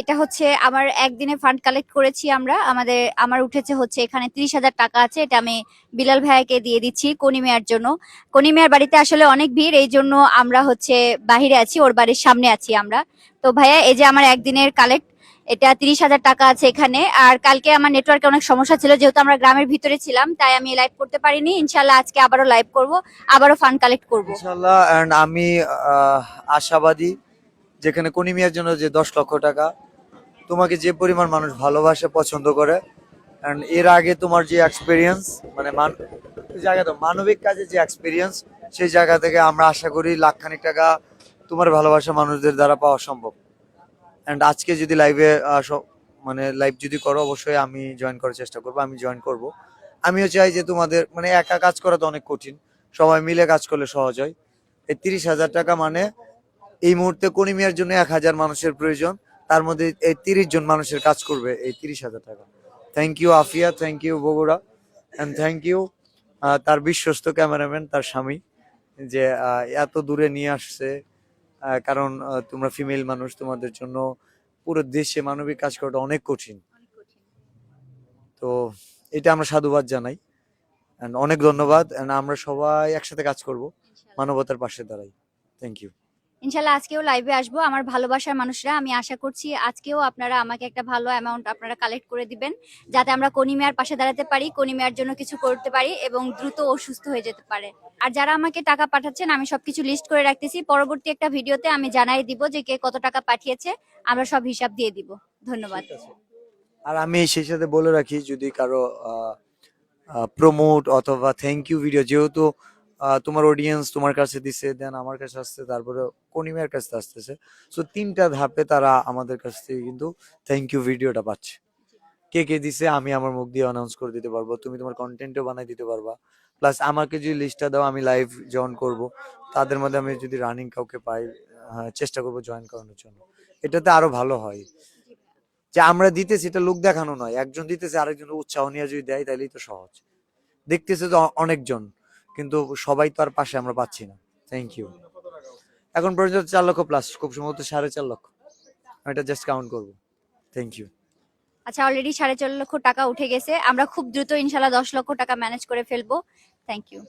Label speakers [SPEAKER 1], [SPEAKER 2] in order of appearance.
[SPEAKER 1] এটা হচ্ছে আমার একদিনে ফান্ড কালেক্ট করেছি আমরা। আমাদের, আমার উঠেছে হচ্ছে এখানে তিরিশ হাজার টাকা আছে। এটা আমি বিলাল ভাইয়াকে দিয়ে দিচ্ছি কনিমিয়ার জন্য। কনিমিয়ার বাড়িতে আসলে অনেক ভিড়, এই জন্য আমরা হচ্ছে বাহিরে আছি, ওর বাড়ির সামনে আছি আমরা। তো ভাইয়া, এই যে আমার একদিনের কালেক্ট এটা তিরিশ হাজার টাকা আছে এখানে। আর কালকে আমার নেটওয়ার্কে অনেক সমস্যা ছিল, যেহেতু আমরা গ্রামের ভিতরে ছিলাম, তাই আমি লাইভ করতে পারিনি। ইনশাল্লাহ আজকে আবারও লাইভ করব, আবারও ফান্ড কালেক্ট করব।
[SPEAKER 2] ইনশাল্লাহ আমি আশাবাদী যেখানে কনিমিয়ার জন্য যে দশ লক্ষ টাকা তোমাকে যে পরিমাণ মানুষ ভালোবাসে, পছন্দ করে অ্যান্ড এর আগে তোমার যে এক্সপিরিয়েন্স মানে জায়গা তো, মানবিক কাজে যে এক্সপিরিয়েন্স সেই জায়গা থেকে আমরা আশা করি লাখখানিক টাকা তোমার ভালোবাসা মানুষদের দ্বারা পাওয়া সম্ভব। অ্যান্ড আজকে যদি লাইভে মানে লাইভ যদি করো, অবশ্যই আমি জয়েন করার চেষ্টা করব, আমি জয়েন করব। আমিও চাই যে তোমাদের মানে একা কাজ করা তো অনেক কঠিন, সবাই মিলে কাজ করলে সহজ হয়। এই তিরিশ হাজার টাকা মানে এই মুহূর্তে কনিমিয়ার জন্য এক হাজার মানুষের প্রয়োজন। তার মধ্যে এই তিরিশ জন মানুষের কাজ করবে এই তিরিশ হাজার টাকা। Thank you Afia thank you Bogura and thank you তার বিশ্বস্ত ক্যামেরাম্যান তার স্বামী যে এত দূরে নিয়ে আসছে কারণ তোমরা ফিমেল মানুষ তোমাদের জন্য পুরো দেশে মানবিক কাজ করাটা অনেক কঠিন। তো এটা আমরা সাধুবাদ জানাই অনেক ধন্যবাদ and আমরা সবাই একসাথে কাজ করব মানবতার পাশে দাঁড়াই। থ্যাংক ইউ
[SPEAKER 1] ইনশাল্লাহ আজকেও লাইভে আসব। আমার ভালোবাসার মানুষরা, আমি আশা করছি আজকেও আপনারা আমাকে একটা ভালো অ্যামাউন্ট আপনারা কালেক্ট করে দিবেন, যাতে আমরা কনিমিয়ার পাশে দাঁড়াতে পারি কনিমিয়ার জন্য কিছু করতে পারি এবং দ্রুত ও সুস্থ হয়ে যেতে পারে। আর যারা আমাকে টাকা পাঠাচ্ছেন, আমি সবকিছু লিস্ট করে রাখতেছি। পরবর্তী একটা ভিডিওতে আমি জানাই দিব যে কে কত টাকা পাঠিয়েছে, আমরা সব হিসাব দিয়ে দিব। ধন্যবাদ।
[SPEAKER 2] আর আমি সেই সাথে বলে রাখি, যদি কারও প্রমোট অথবা থ্যাংক ইউ ভিডিও যেহেতু তোমার অডিয়েন্স তোমার কাছে দিছে দেন আমার কাছে আসছে তারপরে কনিমের কাছে আসতেছে। সো তিনটা ধাপে তারা আমাদের কাছ থেকে কিন্তু থ্যাংক ইউ ভিডিওটা পাচ্ছে। কে কে দিছে, আমি আমার মুখ দিয়ে অ্যানাউন্স করে দিতে পারব, তুমি তোমার কন্টেন্টও বানাই দিতে পারবা। প্লাস আমাকে যদি লিস্টটা দাও, আমি লাইভ জয়েন করব। তাদের মধ্যে আমি যদি রানিং কাউকে পাই চেষ্টা করব জয়েন করানোর জন্য। এটাতে আরও ভালো হয়। যে আমরা দিতেছি, এটা লোক দেখানো নয়। একজন দিতেছে, আরেকজন উৎসাহ নিয়ে যদি দেয় তাহলেই তো সহজ। দেখতেছে তো অনেকজন। কিন্তু সবাই তো আর পাশে আমরা পাচ্ছি না। থ্যাংক ইউ এখন পর্যন্ত চার লক্ষ প্লাস খুব সম্ভবত সাড়ে চার লক্ষ। আমি এটা জাস্ট কাউন্ট করব। থ্যাংক ইউ
[SPEAKER 1] আচ্ছা অলরেডি সাড়ে চার লক্ষ টাকা উঠে গেছে। আমরা খুব দ্রুত ইনশাল্লাহ দশ লক্ষ টাকা ম্যানেজ করে ফেলব। Thank you